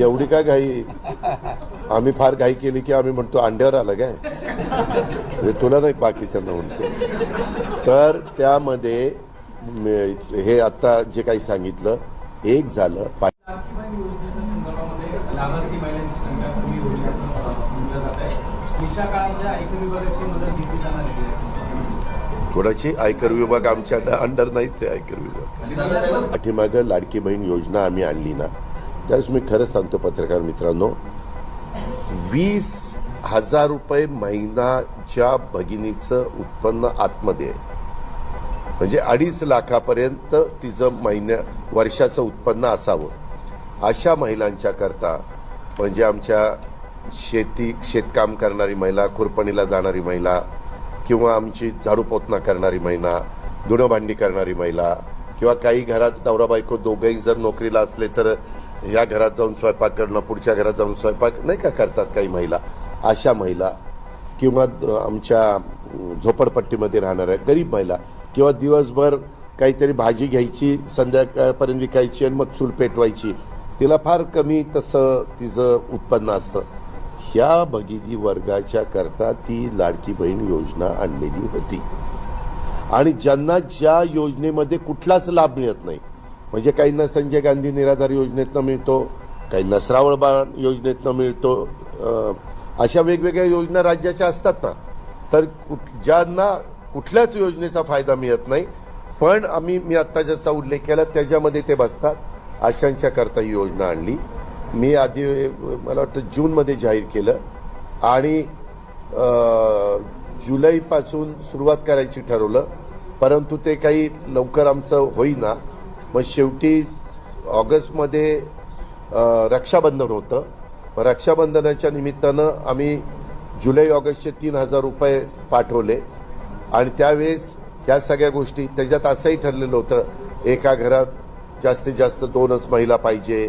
एवढी काय घाई? आम्ही फार घाई केली की आम्ही म्हणतो अंड्यावर आलं काय? म्हणजे तुला नाही बाकीच्यांना म्हणतो. तर त्यामध्ये हे आता जे काही सांगितलं एक झालं कोणाची? आयकर विभाग आमच्या अंडर नाहीच आहे आयकर विभाग. पाठीमागं लाडकी बहीण योजना आम्ही आणली ना त्यावेळेस मी खरंच सांगतो पत्रकार मित्रांनो वीस हजार रुपये महिनाच्या भगिनीचं उत्पन्न आतमध्ये आहे. म्हणजे अडीच लाखापर्यंत तिचं महिन्या वर्षाचं उत्पन्न असावं. अशा महिलांच्या करता म्हणजे आमच्या शेती शेतकाम करणारी महिला खुरपणीला जाणारी महिला किंवा आमची झाडू पोतना करणारी महिला धुणं भांडी करणारी महिला किंवा काही घरात नवरा बायको दोघंही जर नोकरीला असले तर या घरात जाऊन स्वयंपाक करणं पुढच्या घरात जाऊन स्वयंपाक नाही का करतात काही महिला? अशा महिला किंवा आमच्या झोपडपट्टीमध्ये राहणाऱ्या गरीब महिला किंवा दिवसभर काहीतरी भाजी घ्यायची संध्याकाळपर्यंत विकायची आणि मग चूल पेटवायची तिला फार कमी तसं तिचं उत्पन्न असतं. ह्या भगिनी वर्गाच्या करता ती लाडकी बहीण योजना आणलेली होती. आणि ज्यांना ज्या योजनेमध्ये कुठलाच लाभ मिळत नाही म्हणजे काहींना संजय गांधी निराधार योजनेतनं मिळतो काहींना श्रावळ बाण योजनेतनं मिळतो अशा वेगवेगळ्या योजना राज्याच्या असतात ना. तर कुठ ज्यांना कुठल्याच योजनेचा फायदा मिळत नाही पण आम्ही मी आत्ता ज्याचा उल्लेख केला त्याच्यामध्ये ते बसतात अशांच्या करता ही योजना आणली. मी आधी मला वाटतं जूनमध्ये जाहीर केलं. आणि जुलैपासून सुरुवात करायची ठरवलं. परंतु ते काही लवकर आमचं होईना. मग शेवटी ऑगस्टमध्ये रक्षाबंधन होतं. मग रक्षाबंधनाच्या निमित्तानं आम्ही जुलै ऑगस्टचे तीन हजार रुपये पाठवले. आणि त्यावेळेस ह्या सगळ्या गोष्टी त्याच्यात असंही ठरलेलं होतं एका घरात जास्तीत जास्त दोनच महिला पाहिजे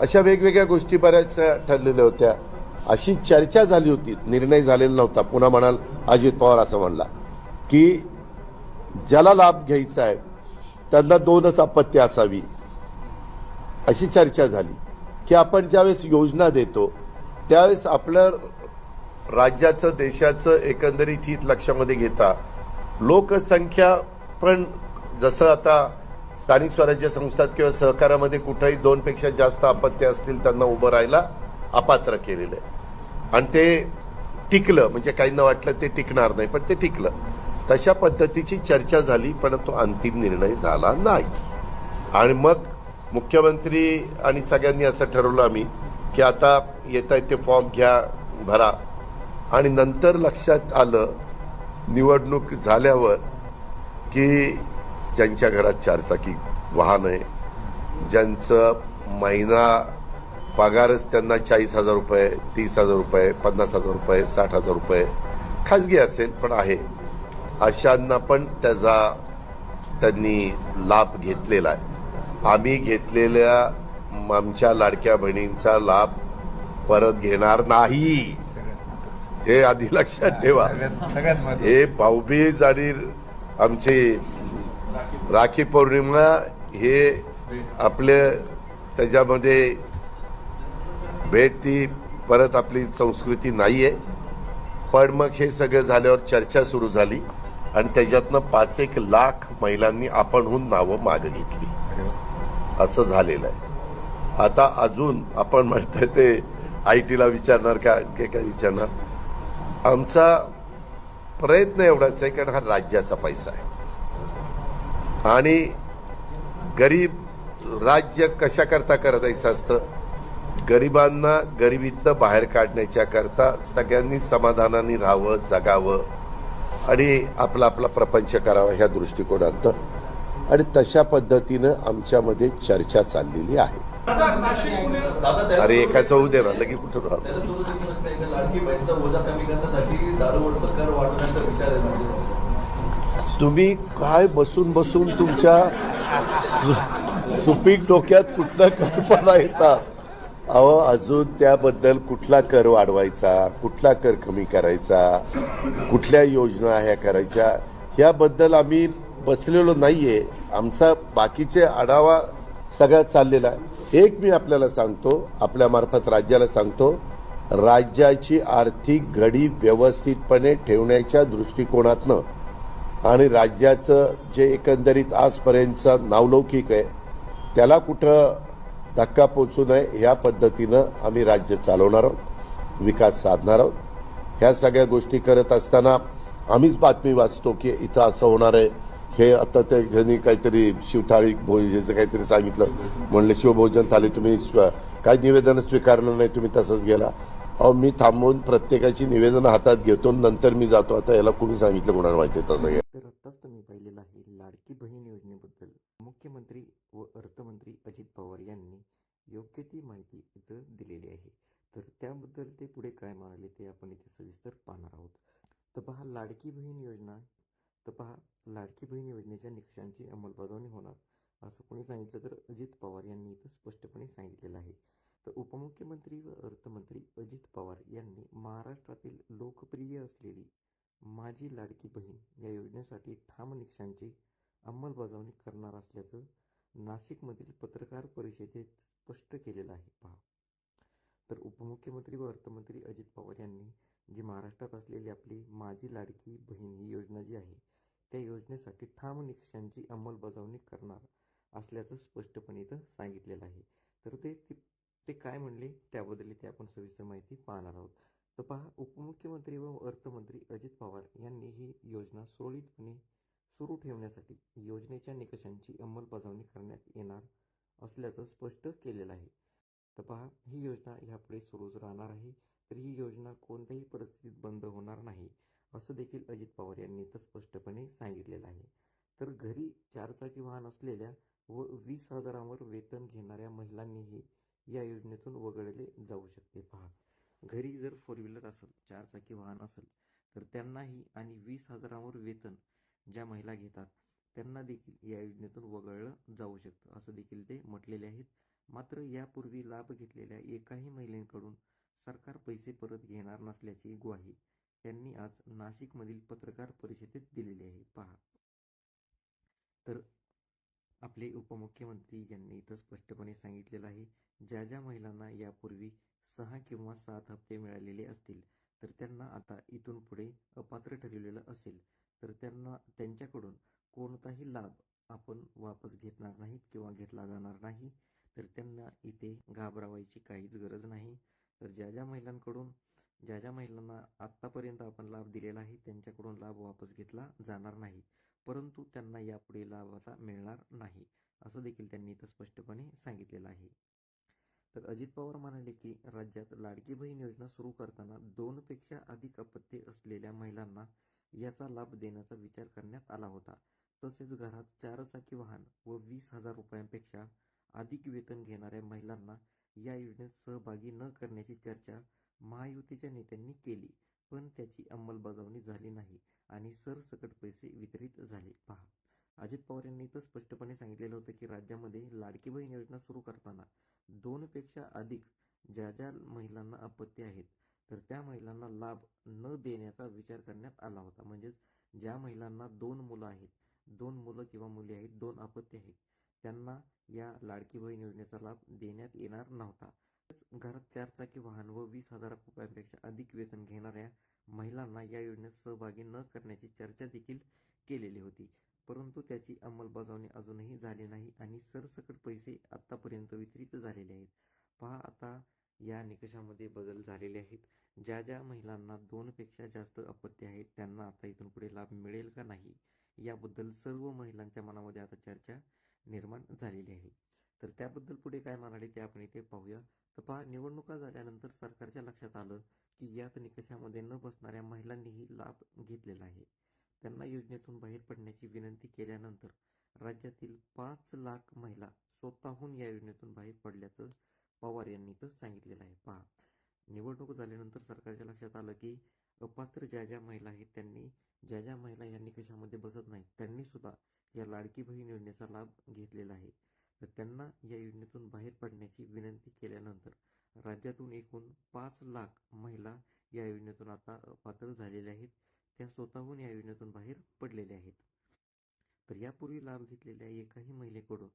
अशा वेगवेगळ्या गोष्टी बऱ्याचशा ठरलेल्या होत्या. अशी चर्चा झाली होती. निर्णय झालेला नव्हता. पुन्हा म्हणाल अजित पवार असं म्हणला की ज्याला लाभ घ्यायचा आहे त्यांना दोनच अपत्य असावी. अशी चर्चा झाली की आपण ज्यावेळेस योजना देतो त्यावेळेस आपलं राज्याचं देशाचं एकंदरीत हित लक्षामध्ये घेता लोकसंख्या पण जसं आता स्थानिक स्वराज्य संस्थात किंवा सहकारामध्ये कुठंही दोनपेक्षा जास्त अपत्य असतील त्यांना उभं राहायला अपात्र केलेलं आहे. आणि ते टिकलं म्हणजे काहींना वाटलं ते टिकणार नाही पण ते टिकलं. तशा पद्धतीची चर्चा झाली पण तो अंतिम निर्णय झाला नाही. आणि मग मुख्यमंत्री आणि सगळ्यांनी असं ठरवलं आम्ही की आता येत आहेत ते फॉर्म घ्या भरा. आणि नंतर लक्षात आलं निवडणूक झाल्यावर की ज्यांच्या घरात चारचाकी वाहन आहे ज्यांचं महिना पगारच त्यांना चाळीस हजार रुपये तीस हजार रुपये पन्नास हजार रुपये साठ हजार रुपये खाजगी असेल पण आहे. अशांना पण त्याचा त्यांनी लाभ घेतलेला आहे. आम्ही घेतलेल्या आमच्या लाडक्या बहिणींचा लाभ परत घेणार नाही. हे आधी लक्षात ठेवा. हे भाऊबीज आणि आमची राखी पौर्णिमा हे आपले त्याच्यामध्ये भेट ती परत आपली संस्कृती नाही आहे पण मग हे सगळं झाल्यावर चर्चा सुरू झाली आणि त्याच्यातनं पाच एक लाख महिलांनी आपणहून नावं मागं घेतली. असं झालेलं आहे. आता अजून आपण म्हणतोय ते आय टीला विचारणार का आणखी काय विचारणार? आमचा प्रयत्न एवढाच आहे कारण हा राज्याचा पैसा आहे. आणि गरीब राज्य कशाकरता करायचं असतं? गरिबांना गरिबीतनं बाहेर काढण्याच्या करता सगळ्यांनी समाधानाने राहावं जगावं आणि आपला आपला प्रपंच करावा ह्या दृष्टिकोनात आणि तशा पद्धतीनं आमच्यामध्ये चर्चा चाललेली आहे. अरे एकाचं होऊ दे ना लगे कुठं राहतो तुम्ही काय बसून बसून तुमच्या सु- सुपीक डोक्यात कुठल्या कल्पना येतात अहो अजून त्याबद्दल कुठला कर वाढवायचा? कुठला कर कमी करायचा? कुठल्या योजना ह्या करायच्या? ह्याबद्दल आम्ही बसलेलो नाही आहे आमचा बाकीचे आढावा सगळ्यात चाललेला आहे. एक मी आपल्याला सांगतो आपल्यामार्फत राज्याला सांगतो राज्याची आर्थिक घडी व्यवस्थितपणे ठेवण्याच्या दृष्टिकोनातनं आणि राज्याचं जे एकंदरीत आजपर्यंतचा नावलौकिक आहे त्याला कुठं धक्का पोचू नये या पद्धतीनं आम्ही राज्य चालवणार आहोत विकास साधणार आहोत. ह्या सगळ्या गोष्टी करत असताना आम्हीच बातमी वाचतो की इथं असं होणार आहे. हे आता त्या ज्यांनी काहीतरी शिवथाळी भोजनाचं काहीतरी सांगितलं म्हणले शिवभोजन थाळी तुम्ही स्व- काय निवेदन स्वीकारलं नाही तुम्ही तसंच गेला. अहो मी थांबवून प्रत्येकाची निवेदन हातात घेतो नंतर मी जातो. आता याला कोणी सांगितलं कोणाला माहिती आहे? तसं घ्या तर आत्ताच तुम्ही पाहिलेलं आहे लाडकी बहीण योजनेबद्दल. मुख्यमंत्री व अर्थमंत्री अजित पवार यांनी योग्य ती माहिती इथं दिलेली आहे. तर त्याबद्दल ते पुढे काय म्हणाले ते आपण इथे सविस्तर पाहणार आहोत. तर पहा लाडकी बहीण योजना तर पहा लाडकी बहीण योजनेच्या निकषांची अंमलबजावणी होणार असं कोणी सांगितलं तर अजित पवार यांनी इथं स्पष्टपणे सांगितलेलं आहे. उपमुख्यमंत्री व अर्थमंत्री अजित पवार यांनी महाराष्ट्रातील लोकप्रिय असलेली माझी लाडकी बहीण या योजनेसाठी ठाम निकषांची अंमलबजावणी करणार असल्याचं नाशिकमधील पत्रकार परिषदेत स्पष्ट केलेलं आहे. पहा. तर उपमुख्यमंत्री व अर्थमंत्री अजित पवार यांनी जी महाराष्ट्रात असलेली आपली माझी लाडकी बहीण ही योजना जी आहे त्या योजनेसाठी ठाम निकषांची अंमलबजावणी करणार असल्याचं स्पष्टपणे इथं सांगितलेलं आहे. तर ते ते- काय म्हणले त्याबद्दल इथे आपण सविस्तर माहिती पाहणार आहोत. तर पहा उपमुख्यमंत्री व अर्थमंत्री अजित पवार यांनी ही योजना सुरळीतपणे सुरू ठेवण्यासाठी योजनेच्या निकषांची अंमलबजावणी करण्यात येणार असल्याचं स्पष्ट केलेलं आहे. तर पहा ही योजना ह्यापुढे सुरूच राहणार आहे. तर ही योजना कोणत्याही परिस्थितीत बंद होणार नाही असं देखील अजित पवार यांनी तर स्पष्टपणे सांगितलेलं आहे. तर घरी चारचाकी वाहन असलेल्या व वीस हजारांवर वेतन घेणाऱ्या महिलांनीही या योजनेतून वगळले जाऊ शकते. पहा घरी जर फोर व्हीलर असेल चारचाकी वाहन असेल तर त्यांनाही आणि वीस हजारांवर वेतन ज्या महिला घेतात त्यांना देखील या योजनेतून वगळलं जाऊ शकतं. असं देखील ते म्हटलेले आहेत. मात्र यापूर्वी लाभ घेतलेल्या एकाही महिलेकडून सरकार पैसे परत घेणार नसल्याची ग्वाही त्यांनी आज नाशिकमधील पत्रकार परिषदेत दिलेली आहे पहा तर आपले उपमुख्यमंत्री यांनी इथं स्पष्टपणे सांगितलेलं आहे ज्या ज्या महिलांना यापूर्वी सहा किंवा सात हप्ते मिळालेले असतील तर त्यांना आता इथून पुढे अपात्र ठरवलेलं असेल तर त्यांना त्यांच्याकडून कोणताही लाभ आपण वापस घेतणार नाहीत किंवा घेतला जाणार नाही तर त्यांना इथे घाबरावायची काहीच गरज नाही. तर ज्या ज्या महिलांकडून ज्या ज्या महिलांना आत्तापर्यंत आपण लाभ दिलेला आहे त्यांच्याकडून लाभ वापस घेतला जाणार नाही. परंतु त्यांना यापुढे लाभाचा मिळणार नाही असं देखील त्यांनी इथं स्पष्टपणे सांगितलेलं आहे. तर अजित पवार म्हणाले की राज्यात लाडकी बहीण योजना सुरू करताना दोनपेक्षा अधिक अपत्ये असलेल्या महिलांना याचा लाभ देण्याचा विचार करण्यात आला होता. तसेच घरात चारचाकी वाहन व वीस हजार रुपयांपेक्षा अधिक वेतन घेणाऱ्या महिलांना या योजनेत सहभागी न करण्याची चर्चा महायुतीच्या नेत्यांनी केली. पण त्याची अंमलबजावणी झाली नाही आणि सरसकट पैसे वितरित झाले. पहा अजित पवार यांनी तर स्पष्टपणे सांगितलेलं होतं की राज्यामध्ये लाडकी बहीण योजना सुरू करताना दोनपेक्षा अधिक ज्या ज्या महिलांना आपत्ती आहेत. तर त्या महिलांना लाभ न देण्याचा विचार करण्यात आला होता. म्हणजेच ज्या महिलांना दोन मुलं आहेत दोन मुलं किंवा मुली आहेत दोन अपत्य आहेत त्यांना या लाडकी बहीण योजनेचा लाभ देण्यात येणार नव्हता. घरात चारचाकी वाहन व वीस हजार रुपयांपेक्षा अधिक वेतन घेणाऱ्या महिलांना या योजनेत सहभागी न करण्याची चर्चा देखील केलेली होती. परंतु त्याची अंमलबजावणी अजूनही झाली नाही आणि सरसकट पैसे आत्तापर्यंत वितरित झालेले आहेत. पहा आता या निकषामध्ये बदल झालेले आहेत. ज्या ज्या महिलांना दोनपेक्षा जास्त अपत्य आहेत त्यांना आता इथून पुढे लाभ मिळेल का नाही? याबद्दल सर्व महिलांच्या मनामध्ये आता चर्चा निर्माण झालेली आहे. तर त्याबद्दल पुढे काय म्हणाले ते आपण इथे पाहूया. तर पहा निवडणुका झाल्यानंतर सरकारच्या लक्षात आलं की यात निकषामध्ये न बसणाऱ्या महिलांनीही लाभ घेतलेला आहे. त्यांना योजनेतून बाहेर पडण्याची विनंती केल्यानंतर राज्यातील पाच लाख महिला स्वतःहून या योजनेतून बाहेर पडल्याचं पवार यांनी तर सांगितलेलं आहे. पहा निवडणूक झाल्यानंतर सरकारच्या लक्षात आलं की अपात्र ज्या ज्या महिला आहेत त्यांनी ज्या ज्या महिला या निकषामध्ये बसत नाहीत त्यांनी सुद्धा या लाडकी बहीण योजनेचा लाभ घेतलेला आहे. तर त्यांना या योजनेतून बाहेर पडण्याची विनंती केल्यानंतर राज्यातून एकूण पाच लाख महिला या योजनेतून आता पात्र झालेल्या आहेत. त्या स्वतःहून या योजनेतून बाहेर पडलेल्या आहेत. तर यापूर्वी लाभ घेतलेल्या एकाही महिलेकडून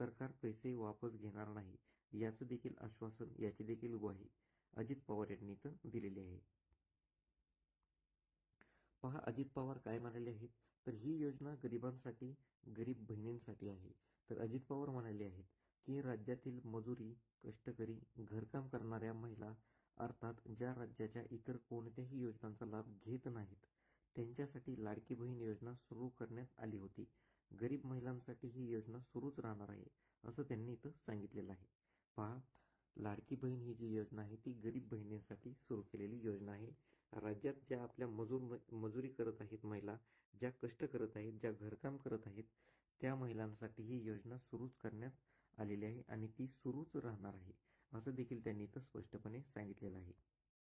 सरकार पैसे वापस घेणार नाही याचं देखील आश्वासन याची देखील ग्वाही अजित पवार यांनी तर दिलेली आहे. पहा अजित पवार काय म्हणाले आहेत? तर ही योजना गरिबांसाठी गरीब बहिणींसाठी आहे. तर अजित पवार म्हणाले आहेत की राज्यातील मजुरी कष्टकरी घरकाम करणाऱ्या महिला अर्थात ज्या राज्याच्या इतर कोणत्याही योजनांचा लाभ घेत नाहीत त्यांच्यासाठी लाडकी बहीण योजना सुरू करण्यात आली होती. गरीब महिलांसाठी ही योजना सुरूच राहणार आहे असं त्यांनी इथं सांगितलेलं आहे. पहा लाडकी बहीण ही जी योजना आहे ती गरीब बहिणींसाठी सुरू केलेली योजना आहे. राज्यात ज्या आपल्या मजूर मजुरी करत आहेत महिला ज्या कष्ट करत आहेत ज्या घरकाम करत आहेत त्या महिलांसाठी ही योजना सुरूच करण्यात आलेली आहे आणि ती सुरूच राहणार आहे असं देखील त्यांनी इथं स्पष्टपणे सांगितलेलं आहे.